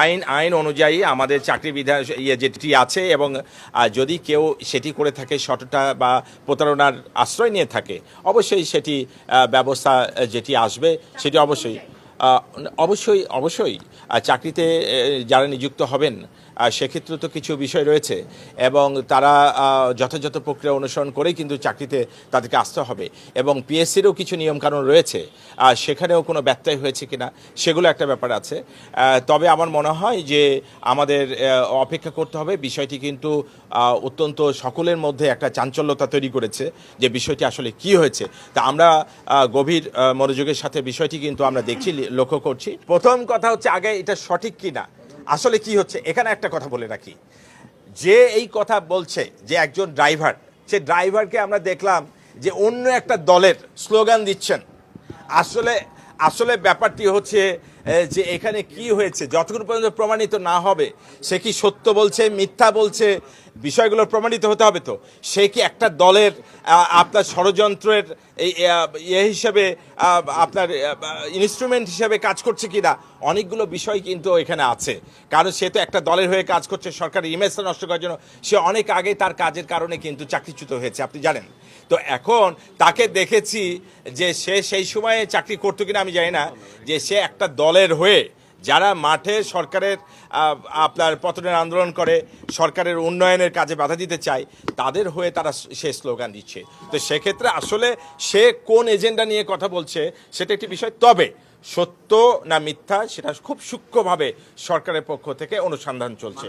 আইন আইন অনুযায়ী আমাদের চাকরি বিধান ইয়ে যেটি আছে এবং যদি কেউ সেটি করে থাকে, শটটা বা প্রতারণার আশ্রয় নিয়ে থাকে, অবশ্যই সেটি ব্যবস্থা যেটি আসবে, সেটি অবশ্যই অবশ্যই অবশ্যই চাকরিতে যারা নিযুক্ত হবেন সেক্ষেত্রে তো কিছু বিষয় রয়েছে এবং তারা যথাযথ প্রক্রিয়া অনুসরণ করেই কিন্তু চাকরিতে তাদেরকে আসতে হবে এবং পিএসসিরও কিছু নিয়মকানুন রয়েছে সেখানেও কোনো ব্যত্যয় হয়েছে কিনা, সেগুলো একটা ব্যাপার আছে। তবে আমার মনে হয় যে আমাদের অপেক্ষা করতে হবে, বিষয়টি কিন্তু অত্যন্ত সকলের মধ্যে একটা চাঞ্চল্যতা তৈরি করেছে যে বিষয়টি আসলে কি হয়েছে। তা আমরা গভীর মনোযোগের সাথে বিষয়টি কিন্তু আমরা দেখছি লক্ষ্য করছি। প্রথম কথা হচ্ছে আগে এটা সঠিক কি না আসলে কি হচ্ছে? এখানে একটা কথা বলে রাখি। যে এই কথা বলছে যে একজন ড্রাইভার, সে ড্রাইভারকে আমরা দেখলাম যে অন্য একটা দলের স্লোগান দিচ্ছেন। আসলে আসলে ব্যাপারটি হচ্ছে যে এখানে কি হয়েছে, যতক্ষণ পর্যন্ত প্রমাণিত না হবে, সে কি সত্য বলছে, মিথ্যা বলছে বিষয়গুলো প্রমাণিত হতে হবে তো। সে কি একটা দলের আপনার ষড়যন্ত্রের ইয়ে হিসেবে আপনার ইনস্ট্রুমেন্ট হিসেবে কাজ করছে কিনা, অনেকগুলো বিষয় কিন্তু এখানে আছে। কারণ সে তো একটা দলের হয়ে কাজ করছে, সরকারের ইমেজটা নষ্ট করার জন্য। সে অনেক আগে তার কাজের কারণে কিন্তু চাকরিচ্যুত হয়েছে, আপনি জানেন। তো এখন তাকে দেখেছি যে সে সেই সময়ে চাকরি করতো কিনা আমি জানি না, যে সে একটা দলের হয়ে যারা মাঠে সরকারের আপনার পতনের আন্দোলন করে, সরকারের উন্নয়নের কাজে বাধা দিতে চায়, তাদের হয়ে তারা সে স্লোগান দিচ্ছে। তো সেক্ষেত্রে আসলে সে কোন এজেন্ডা নিয়ে কথা বলছে, সেটা একটি বিষয়। তবে সত্য না মিথ্যা, সেটা খুব সূক্ষ্মভাবে সরকারের পক্ষ থেকে অনুসন্ধান চলছে।